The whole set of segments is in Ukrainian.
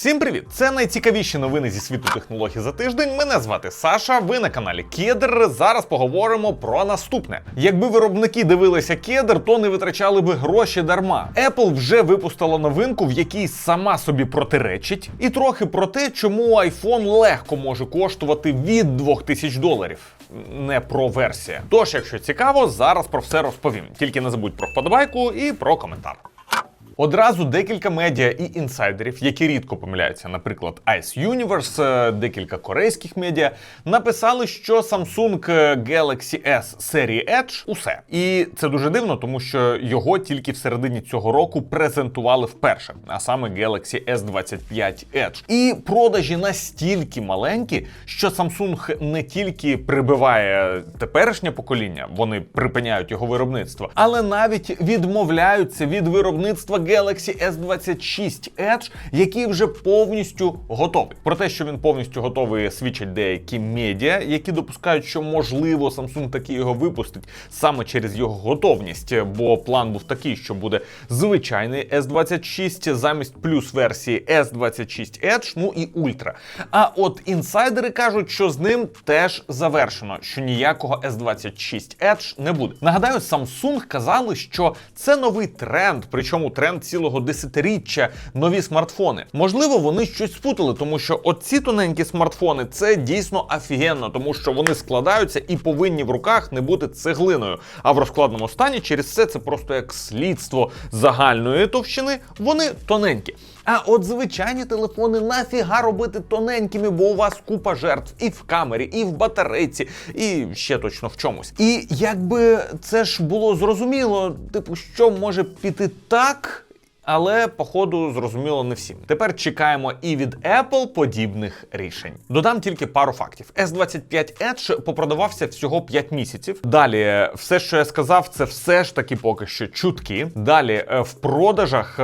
Всім привіт! Це найцікавіші новини зі світу технологій за тиждень. Мене звати Саша. Ви на каналі Кедр. Зараз поговоримо про наступне. Якби виробники дивилися кедр, то не витрачали би гроші дарма. Apple вже випустила новинку, в якій сама собі протиречить, і трохи про те, чому iPhone легко може коштувати від 2000 доларів. Не про версія. Тож, якщо цікаво, зараз про все розповім. Тільки не забудь про вподобайку і про коментар. Одразу декілька медіа і інсайдерів, які рідко помиляються, наприклад, Ice Universe, е, декілька корейських медіа, написали, що Samsung Galaxy S серії Edge усе. І це дуже дивно, тому що його тільки в середині цього року презентували вперше, а саме Galaxy S25 Edge. І продажі настільки маленькі, що Samsung не тільки прибиває теперішнє покоління, вони припиняють його виробництво, але навіть відмовляються від виробництва Galaxy S26 Edge, який вже повністю готовий. Про те, що він повністю готовий, свідчать деякі медіа, які допускають, що можливо Samsung таки його випустить саме через його готовність, бо план був такий, що буде звичайний S26 замість плюс версії S26 Edge, ну і Ultra. А от інсайдери кажуть, що з ним теж завершено, що ніякого S26 Edge не буде. Нагадаю, Samsung казали, що це новий тренд, причому тренд цілого десятиріччя нові смартфони. Можливо, вони щось спутали, тому що оці тоненькі смартфони це дійсно офігенно, тому що вони складаються і повинні в руках не бути цеглиною. А в розкладному стані через це це просто як слідство загальної товщини. Вони тоненькі. А от звичайні телефони нафіга робити тоненькими, бо у вас купа жертв і в камері, і в батарейці, і ще точно в чомусь. І якби це ж було зрозуміло, типу, що може піти так. Але походу зрозуміло не всім. Тепер чекаємо і від Apple подібних рішень. Додам тільки пару фактів: S25 Edge попродавався всього 5 місяців. Далі, все, що я сказав, це все ж таки поки що чутки. Далі е, в продажах е,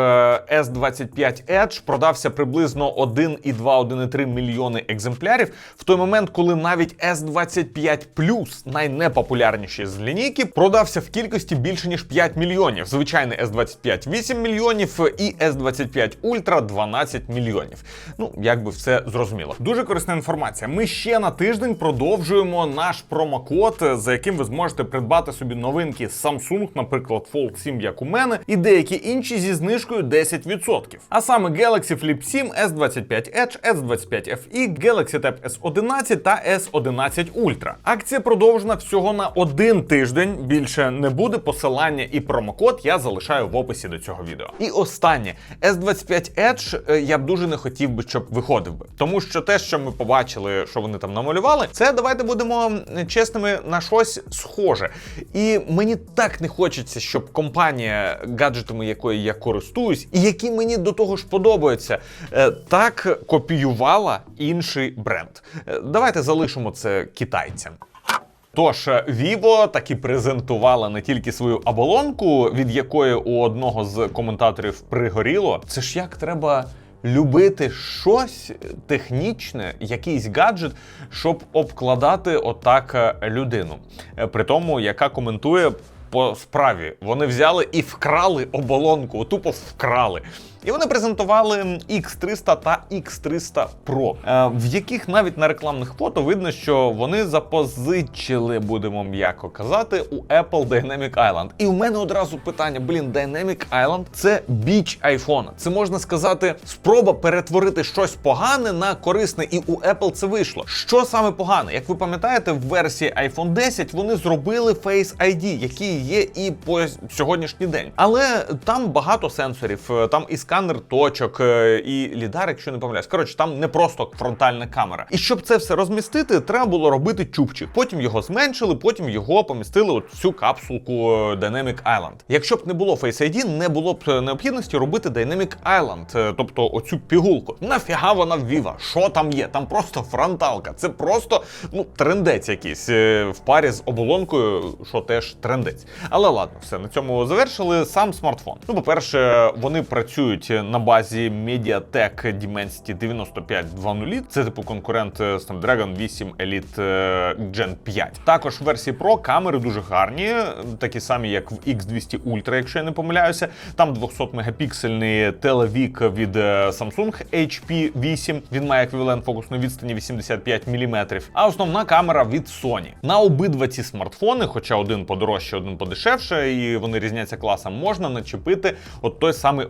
S25 Edge продався приблизно 1,2-1,3 мільйони екземплярів. В той момент, коли навіть S25 Plus, найнепопулярніший з лінійки, продався в кількості більше ніж 5 мільйонів. Звичайний S25 8 мільйонів і S25 Ultra 12 мільйонів. Ну, якби все зрозуміло. Дуже корисна інформація. Ми ще на тиждень продовжуємо наш промокод, за яким ви зможете придбати собі новинки Samsung, наприклад, Fold 7, як у мене, і деякі інші зі знижкою 10%. А саме Galaxy Flip 7, S25 Edge, S25 FE, Galaxy Tab S11 та S11 Ultra. Акція продовжена всього на один тиждень. Більше не буде. Посилання і промокод я залишаю в описі до цього відео. І останнє S25 Edge е, я б дуже не хотів би, щоб виходив би, тому що те, що ми побачили, що вони там намалювали, це давайте будемо чесними на щось схоже. І мені так не хочеться, щоб компанія, гаджетами якої я користуюсь, і які мені до того ж подобаються, е, так копіювала інший бренд. Е, Давайте залишимо це китайцям. Тож Vivo таки презентувала не тільки свою оболонку, від якої у одного з коментаторів пригоріло. Це ж як треба любити щось технічне, якийсь гаджет, щоб обкладати отак е, людину. Е, При тому, яка коментує по справі. Вони взяли і вкрали оболонку, тупо вкрали. І вони презентували X300 та X300 Pro, е, в яких навіть на рекламних фото видно, що вони запозичили, будемо м'яко казати, у Apple Dynamic Island. І у мене одразу питання: блін, Dynamic Island – це біч айфона. Це можна сказати, спроба перетворити щось погане на корисне, і у Apple це вийшло. Що саме погане? Як ви пам'ятаєте, в версії iPhone 10 вони зробили Face ID, який є і по сьогоднішній день. Але там багато сенсорів, е, там і сканер точок, е, і лідар, якщо не помиляюсь. Коротше, там не просто фронтальна камера. І щоб це все розмістити, треба було робити чубчик. Потім його зменшили, потім його помістили у цю капсулку е, Dynamic Island. Якщо б не було Face ID, не було б е, необхідності робити Dynamic Island, тобто оцю пігулку. Нафіга вона ввіва? Що там є? Там просто фронталка. Це просто ну трендець якийсь в парі з оболонкою, що теж трендець. Але ладно, все на цьому завершили. Сам смартфон. Ну, по-перше, вони працюють працюють на базі Mediatek Dimensity 9520. Це типу конкурент Snapdragon 8 Elite е, Gen 5. Також в версії Pro камери дуже гарні, такі самі, як в X200 Ultra, якщо я не помиляюся. Там 200 мегапіксельний телевік від е, Samsung HP8. Він має еквівалент фокусної відстані 85 мм. А основна камера від Sony. На обидва ці смартфони, хоча один подорожче, один подешевше, і вони різняться класом, можна начепити от той самий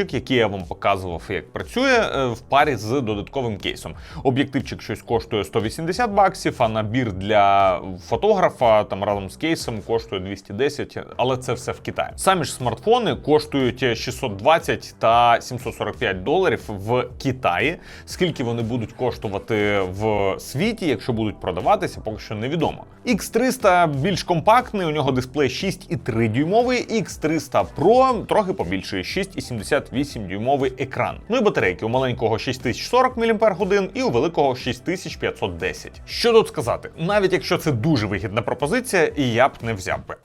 об'єктивчик, який я вам показував, як працює, е, в парі з додатковим кейсом. Об'єктивчик щось коштує 180 баксів, а набір для фотографа там разом з кейсом коштує 210, але це все в Китаї. Самі ж смартфони коштують 620 та 745 доларів в Китаї. Скільки вони будуть коштувати в світі, якщо будуть продаватися, поки що невідомо. X300 більш компактний, у нього дисплей 6,3 дюймовий, X300 Pro трохи побільший, 58-дюймовий екран. Ну і батарейки у маленького 6040 мАч і у великого 6510. Що тут сказати? Навіть якщо це дуже вигідна пропозиція, і я б не взяв би.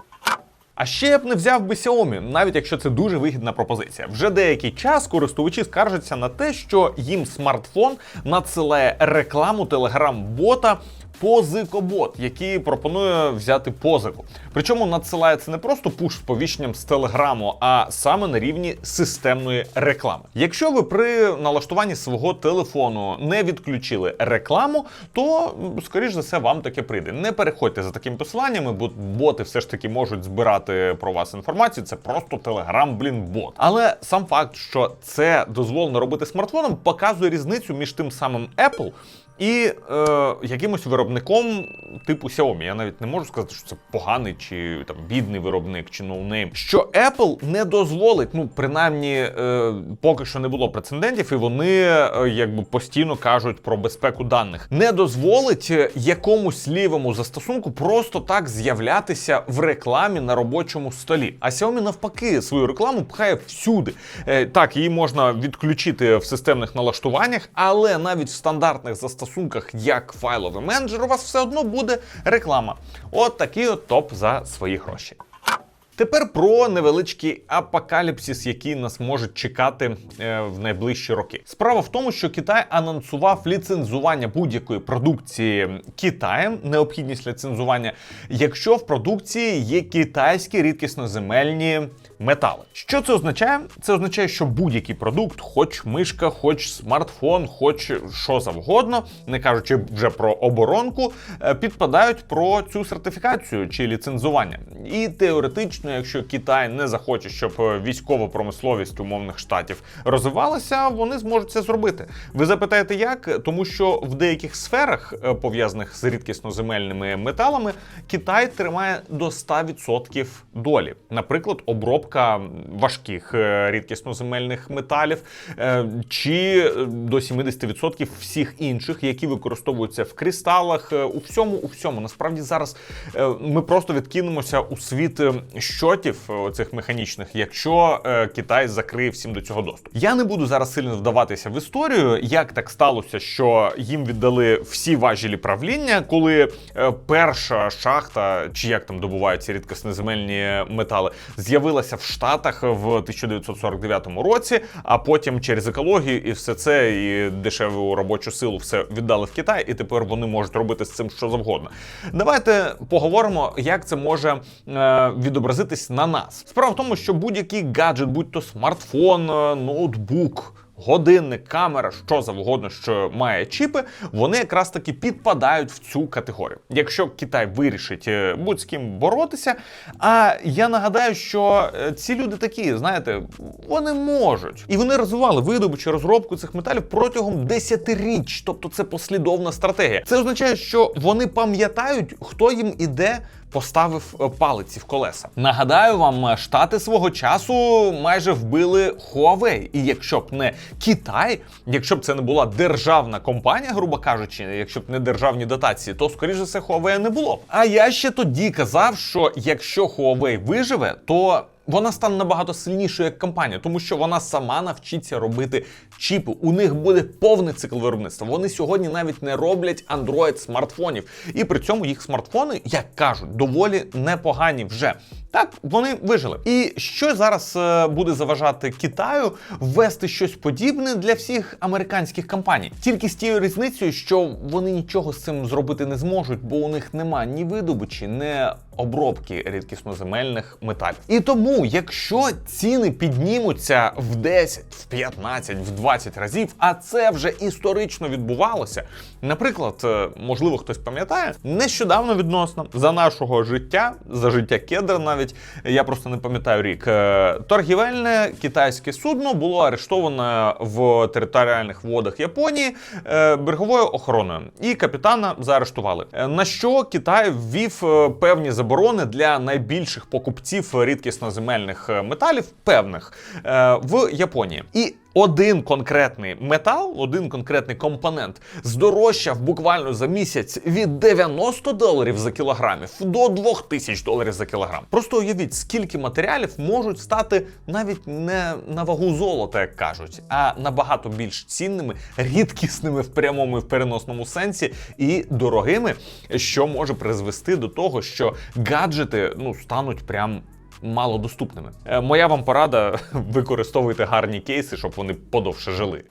А ще я б не взяв би Xiaomi, навіть якщо це дуже вигідна пропозиція. Вже деякий час користувачі скаржаться на те, що їм смартфон надсилає рекламу телеграм-бота Позикобот, який пропонує взяти позику. Причому надсилається не просто пуш сповіщенням з телеграму, а саме на рівні системної реклами. Якщо ви при налаштуванні свого телефону не відключили рекламу, то скоріш за все вам таке прийде. Не переходьте за такими посиланнями, бо боти все ж таки можуть збирати про вас інформацію. Це просто телеграм, блін, бот. Але сам факт, що це дозволено робити смартфоном, показує різницю між тим самим Apple і е, якимось виробником типу Xiaomi. Я навіть не можу сказати, що це поганий чи там бідний виробник чи ноунейм. Що Apple не дозволить, ну принаймні е, поки що не було прецедентів, і вони е, якби постійно кажуть про безпеку даних. Не дозволить е, якомусь лівому застосунку просто так з'являтися в рекламі на робочому столі. А Xiaomi навпаки свою рекламу пхає всюди. Е, так, її можна відключити в системних налаштуваннях, але навіть в стандартних застосунках застосунках як файловий менеджер, у вас все одно буде реклама. От такий от топ за свої гроші. Тепер про невеличкий апокаліпсис, який нас може чекати е, в найближчі роки. Справа в тому, що Китай анонсував ліцензування будь-якої продукції Китаєм, необхідність ліцензування, якщо в продукції є китайські рідкісноземельні метали. Що це означає? Це означає, що будь-який продукт, хоч мишка, хоч смартфон, хоч що завгодно, не кажучи вже про оборонку, е, підпадають про цю сертифікацію чи ліцензування. І теоретично, якщо Китай не захоче, щоб військова промисловість умовних штатів розвивалася, вони зможуть це зробити. Ви запитаєте, як? Тому що в деяких сферах, е, пов'язаних з рідкісноземельними металами, Китай тримає до 100% долі. Наприклад, обробка важких е, рідкісноземельних металів е, чи до 70% всіх інших, які використовуються в кристалах, у всьому, у всьому. Насправді зараз ми просто відкинемося у світ щотів цих механічних, якщо Китай закриє всім до цього доступ. Я не буду зараз сильно вдаватися в історію, як так сталося, що їм віддали всі важілі правління, коли перша шахта, чи як там добуваються рідкоснеземельні метали, з'явилася в Штатах в 1949 році, а потім через екологію і все це, і дешеву робочу силу все віддали в Китай, і тепер вони можуть робити з цим що завгодно. Давайте поговоримо, як це може е, відобразитись на нас. Справа в тому, що будь-який гаджет, будь то смартфон, е, ноутбук годинник, камера, що завгодно, що має чіпи, вони якраз таки підпадають в цю категорію. Якщо Китай вирішить е, будь з ким боротися, а я нагадаю, що е, ці люди такі, знаєте, вони можуть. І вони розвивали видобичу розробку цих металів протягом десятиріч, тобто це послідовна стратегія. Це означає, що вони пам'ятають, хто їм іде поставив е, палиці в колеса. Нагадаю вам, е, штати свого часу майже вбили Huawei. І якщо б не Китай, якщо б це не була державна компанія, грубо кажучи, якщо б не державні дотації, то скоріше все Huawei не було. А я ще тоді казав, що якщо Huawei виживе, то вона стане набагато сильнішою як компанія, тому що вона сама навчиться робити чіпи. У них буде повний цикл виробництва. Вони сьогодні навіть не роблять Android смартфонів, і при цьому їх смартфони, як кажуть, доволі непогані вже. Так, вони вижили. І що зараз е, буде заважати Китаю ввести щось подібне для всіх американських компаній? Тільки з тією різницею, що вони нічого з цим зробити не зможуть, бо у них нема ні видобичі, ні обробки рідкісноземельних металів. І тому, якщо ціни піднімуться в 10, в 15, в 20 разів, а це вже історично відбувалося. Наприклад, е, можливо, хтось пам'ятає, нещодавно відносно за нашого життя, за життя кедра, навіть я просто не пам'ятаю рік. е, Торгівельне китайське судно було арештоване в територіальних водах Японії е, береговою охороною, і капітана заарештували. На що Китай ввів певні заборони для найбільших покупців рідкісноземельних е, металів, певних е, в Японії. І один конкретний метал, один конкретний компонент здорожчав буквально за місяць від 90 доларів за кілограмів до 2000 доларів за кілограм. Просто уявіть, скільки матеріалів можуть стати навіть не на вагу золота, як кажуть, а набагато більш цінними, рідкісними в прямому і в переносному сенсі, і дорогими, що може призвести до того, що гаджети ну стануть прям малодоступними. Е, Моя вам порада: використовуйте гарні кейси, щоб вони подовше жили.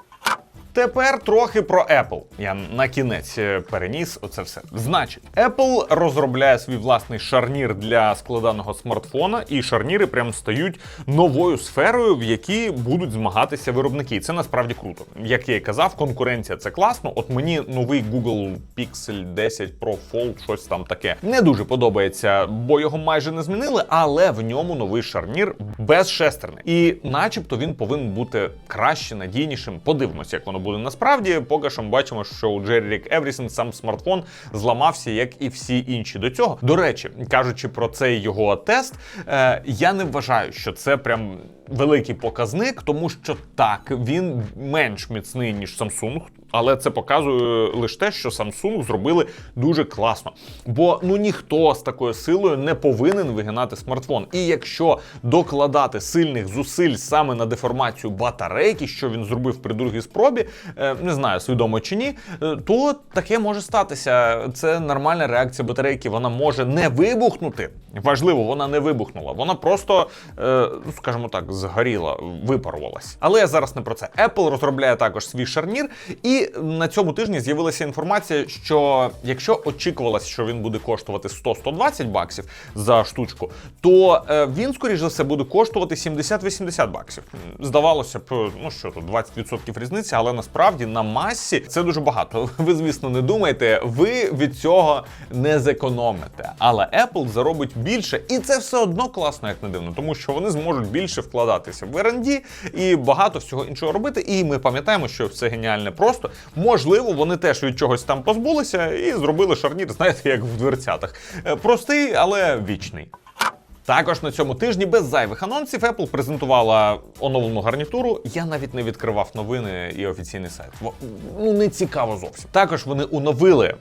Тепер трохи про Apple. Я на кінець е, переніс оце все. Значить, Apple розробляє свій власний шарнір для складаного смартфона, і шарніри прям стають новою сферою, в якій будуть змагатися виробники. Це насправді круто. Як я і казав, конкуренція це класно. От мені новий Google Pixel 10 Pro Fold, щось там таке не дуже подобається, бо його майже не змінили, але в ньому новий шарнір безшестерний. І начебто він повинен бути краще, надійнішим. Подивимося, як воно буде насправді. Поки що ми бачимо, що у Rig Everything сам смартфон зламався, як і всі інші до цього. До речі, кажучи про цей його тест, е, я не вважаю, що це прям великий показник, тому що так він менш міцний ніж Samsung. Але це показує лише те, що Samsung зробили дуже класно. Бо ну ніхто з такою силою не повинен вигинати смартфон. І якщо докладати сильних зусиль саме на деформацію батарейки, що він зробив при другій спробі, е, не знаю, свідомо чи ні, е, то таке може статися. Це нормальна реакція батарейки. Вона може не вибухнути. Важливо, вона не вибухнула. Вона просто, е, ну, скажімо так, згоріла, випарувалась. Але я зараз не про це. Apple розробляє також свій шарнір, і на цьому тижні з'явилася інформація, що якщо очікувалось, що він буде коштувати 100-120 баксів за штучку, то е, він, скоріш за все, буде коштувати 70-80 баксів. Здавалося б, ну що тут 20% різниці, але насправді на масі це дуже багато. Ви, звісно, не думайте, ви від цього не зекономите. Але Apple заробить більше, і це все одно класно, як не дивно, тому що вони зможуть більше вкладатися в R&D і багато всього іншого робити. І ми пам'ятаємо, що все геніальне просто. Можливо, вони теж від чогось там позбулися і зробили шарнір, знаєте, як в дверцятах. Е, Простий, але вічний. Також на цьому тижні без зайвих анонсів Apple презентувала оновлену гарнітуру. Я навіть не відкривав новини і офіційний сайт. Ну не цікаво зовсім. Також вони оновили.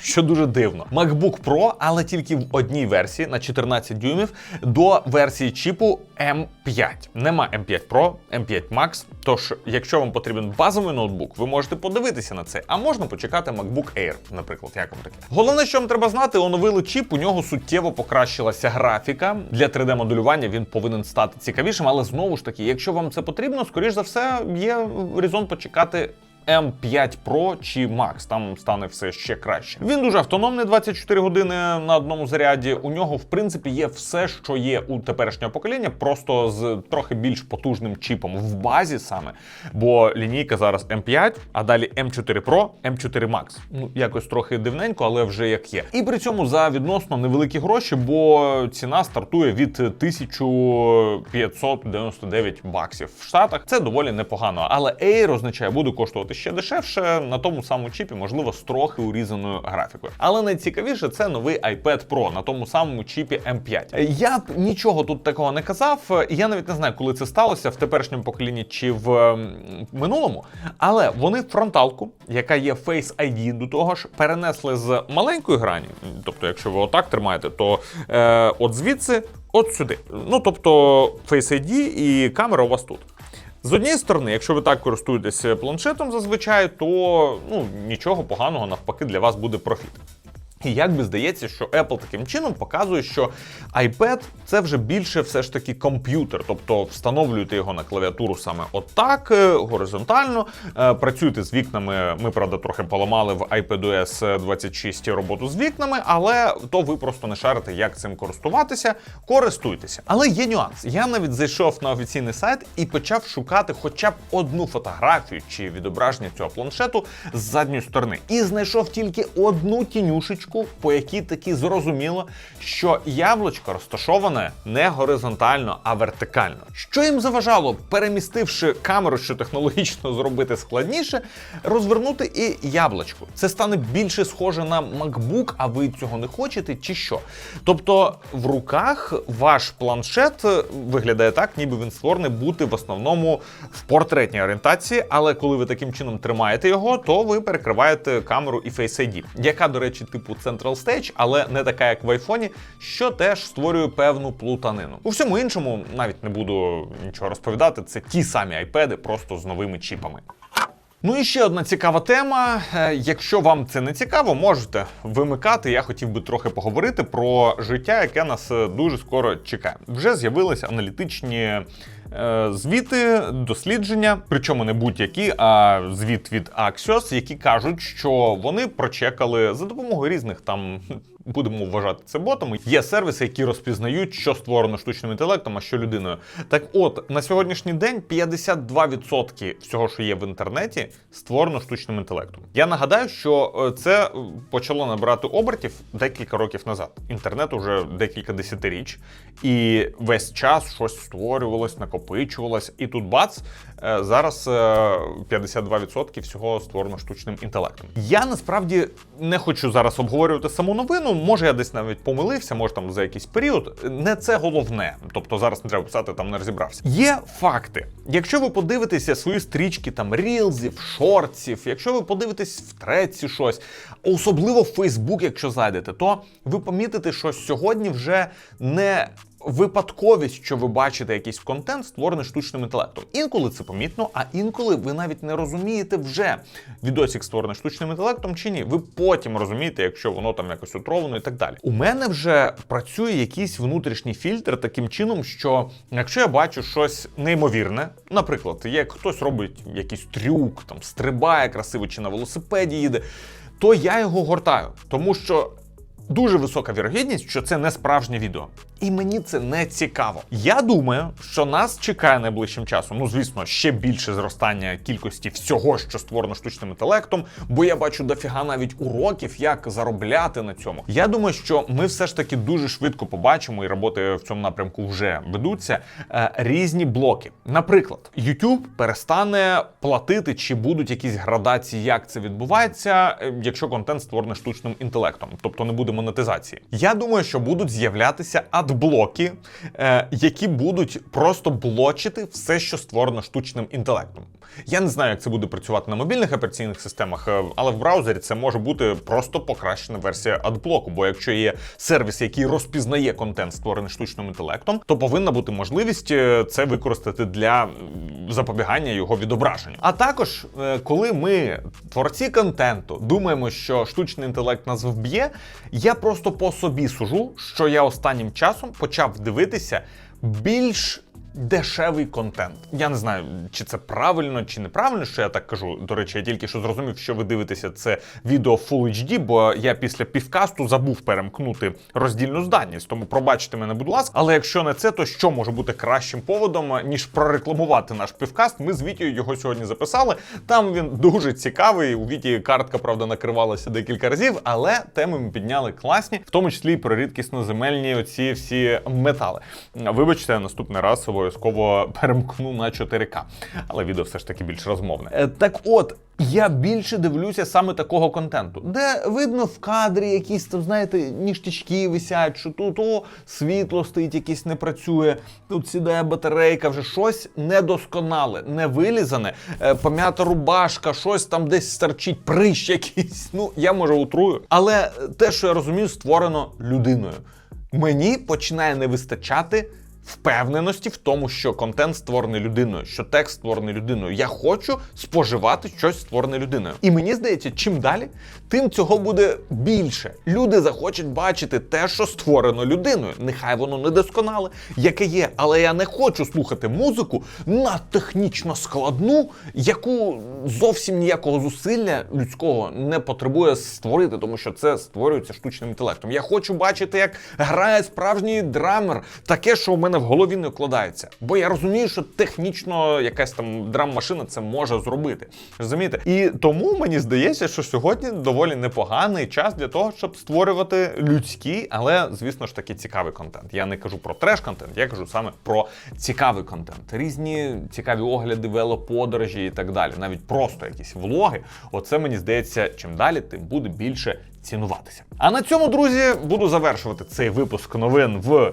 Що дуже дивно, MacBook Pro, але тільки в одній версії на 14 дюймів до версії чіпу M5. Нема M5 Pro, M5 Max. Тож, якщо вам потрібен базовий ноутбук, ви можете подивитися на це, а можна почекати MacBook Air, наприклад, як вам таке. Головне, що вам треба знати, оновили чіп. У нього суттєво покращилася графіка. Для 3D-моделювання він повинен стати цікавішим, але знову ж таки, якщо вам це потрібно, скоріш за все, є резон почекати. M5 Pro чи Max, там стане все ще краще. Він дуже автономний 24 години на одному заряді. У нього, в принципі, є все, що є у теперішнього покоління, просто з трохи більш потужним чіпом в базі саме. Бо лінійка зараз M5, а далі M4 Pro, M4 Max. Ну, якось трохи дивненько, але вже як є. І при цьому за відносно невеликі гроші, бо ціна стартує від 1599 баксів в Штатах. Це доволі непогано. Але Air означає, буде коштувати ще дешевше на тому самому чіпі, можливо, з трохи урізаною графікою. Але найцікавіше це новий iPad Pro на тому самому чіпі M5. Я б нічого тут такого не казав. Я навіть не знаю, коли це сталося в теперішньому поколінні чи в минулому. Але вони фронталку, яка є Face ID до того ж, перенесли з маленької грані. Тобто, якщо ви отак тримаєте, то е, от звідси, от сюди. Ну тобто Face ID і камера у вас тут. З однієї сторони, якщо ви так користуєтесь планшетом зазвичай, то ну нічого поганого навпаки для вас буде профіт. І як би здається, що Apple таким чином показує, що iPad це вже більше все ж таки комп'ютер, тобто встановлюєте його на клавіатуру саме отак, е, горизонтально. е, Працюєте з вікнами. Ми правда трохи поламали в iPadOS 26 роботу з вікнами, але то ви просто не шарите, як цим користуватися. Користуйтеся. Але є нюанс. Я навіть зайшов на офіційний сайт і почав шукати хоча б одну фотографію чи відображення цього планшету з задньої сторони. І знайшов тільки одну тінюшечку, по якій таки зрозуміло, що яблучко розташоване не горизонтально, а вертикально. Що їм заважало, перемістивши камеру, що технологічно зробити складніше, розвернути і яблучко. Це стане більше схоже на MacBook, а ви цього не хочете, чи що? Тобто в руках ваш планшет е, виглядає так, ніби він створений бути в основному в портретній орієнтації, але коли ви таким чином тримаєте його, то ви перекриваєте камеру і Face ID, яка, до речі, типу Central Stage, але не така, як в айфоні, що теж створює певну плутанину. У всьому іншому навіть не буду нічого розповідати. Це ті самі айпеди, просто з новими чіпами. Ну і ще одна цікава тема. Е, Якщо вам це не цікаво, можете вимикати. Я хотів би трохи поговорити про життя, яке нас е, дуже скоро чекає. Вже з'явилися аналітичні звіти, дослідження, причому не будь-які, а звіт від Axios, які кажуть, що вони прочекали за допомогою різних там. Будемо вважати це ботами. Є сервіси, які розпізнають, що створено штучним інтелектом, а що людиною. Так от на сьогоднішній день 52% всього, що є в інтернеті, створено штучним інтелектом. Я нагадаю, що е, це е, почало набирати обертів декілька років назад. Інтернет уже декілька десятиріч, і весь час щось створювалось, накопичувалось, і тут бац, е, зараз е, 52% всього створено штучним інтелектом. Я насправді не хочу зараз обговорювати саму новину. Може, я десь навіть помилився, може там за якийсь період. Не це головне. Тобто зараз не треба писати, там не розібрався. Є факти. Якщо ви подивитеся свої стрічки там рілзів, шортсів, якщо ви подивитесь в треці щось, особливо в Фейсбук, якщо зайдете, то ви помітите, що сьогодні вже не випадковість, що ви бачите якийсь контент, створений штучним інтелектом. Інколи це помітно, а інколи ви навіть не розумієте вже відосик створений штучним інтелектом чи ні. Ви потім розумієте, якщо воно там якось утровано і так далі. У мене вже працює якийсь внутрішній фільтр таким чином, що якщо я бачу щось неймовірне, наприклад, як хтось робить якийсь трюк, там стрибає красиво чи на велосипеді їде, то я його гортаю, тому що. Дуже висока вірогідність, що це не справжнє відео. І мені це не цікаво. Я думаю, що нас чекає найближчим часом. Ну, звісно, ще більше зростання кількості всього, що створено штучним інтелектом, бо я бачу дофіга навіть уроків, як заробляти на цьому. Я думаю, що ми все ж таки дуже швидко побачимо, і роботи в цьому напрямку вже ведуться. е, різні блоки. Наприклад, YouTube перестане платити, чи будуть якісь градації, як це відбувається, е, якщо контент створений штучним інтелектом, тобто не буде монетизації. Я думаю, що будуть з'являтися адблоки, е, які будуть просто блочити все, що створено штучним інтелектом. Я не знаю, як це буде працювати на мобільних операційних системах, е, але в браузері це може бути просто покращена версія адблоку. Бо якщо є сервіс, який розпізнає контент, створений штучним інтелектом, то повинна бути можливість е, це використати для запобігання його відображенню. А також, коли ми, творці контенту, думаємо, що штучний інтелект нас вб'є, я просто по собі сужу, що я останнім часом почав дивитися більш. Дешевий контент. Я не знаю, чи це правильно, чи неправильно, що я так кажу. До речі, я тільки що зрозумів, що ви дивитеся це відео Full HD, бо я після півкасту забув перемкнути роздільну здатність. Тому пробачте мене, будь ласка. Але якщо не це, то що може бути кращим поводом, ніж прорекламувати наш півкаст? Ми з Вітєю його сьогодні записали. Там він дуже цікавий. У Віті картка, правда, накривалася декілька разів, але теми ми підняли класні, в тому числі і про рідкісноземельні оці всі метали. Вибачте, наступний раз обов'язково перемкну на 4К. Але відео все ж таки більш розмовне. Е, так от. Я більше дивлюся саме такого контенту, де видно в кадрі якісь там, знаєте, ніштячки висять, що тут о, світло стоїть, якесь не працює, тут сідає батарейка, вже щось недосконале, не вилізане, е, пом'ята рубашка, щось там десь старчить, прищ якийсь. Ну, я може утрую. Але те, що я розумію, створено людиною. Мені починає не вистачати впевненості в тому, що контент створений людиною, що текст створений людиною. Я хочу споживати щось створене людиною. І мені здається, чим далі, тим цього буде більше. Люди захочуть бачити те, що створено людиною. Нехай воно не досконале, яке є. Але я не хочу слухати музику надтехнічно складну, яку зовсім ніякого зусилля людського не потребує створити, тому що це створюється штучним інтелектом. Я хочу бачити, як грає справжній драмер, таке, що у мене в голові не вкладається. Бо я розумію, що технічно якась там драм-машина це може зробити. Розумієте? І тому мені здається, що сьогодні доволі непоганий час для того, щоб створювати людський, але звісно ж таки цікавий контент. Я не кажу про треш-контент, я кажу саме про цікавий контент. Різні цікаві огляди, велоподорожі і так далі. Навіть просто якісь влоги. Оце мені здається, чим далі, тим буде більше цінуватися. А на цьому, друзі, буду завершувати цей випуск новин в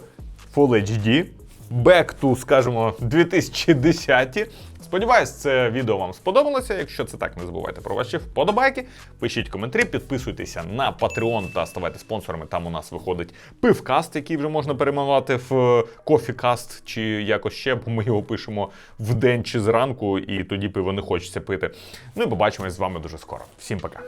Full HD. Back to, скажімо, 2010. Сподіваюсь, це відео вам сподобалося. Якщо це так, не забувайте про ваші вподобайки. Пишіть коментарі, підписуйтеся на Patreon та ставайте спонсорами. Там у нас виходить пивкаст, який вже можна перейменувати в кофікаст чи якось ще, бо ми його пишемо вдень чи зранку, і тоді пиво не хочеться пити. Ну і побачимось з вами дуже скоро. Всім пока.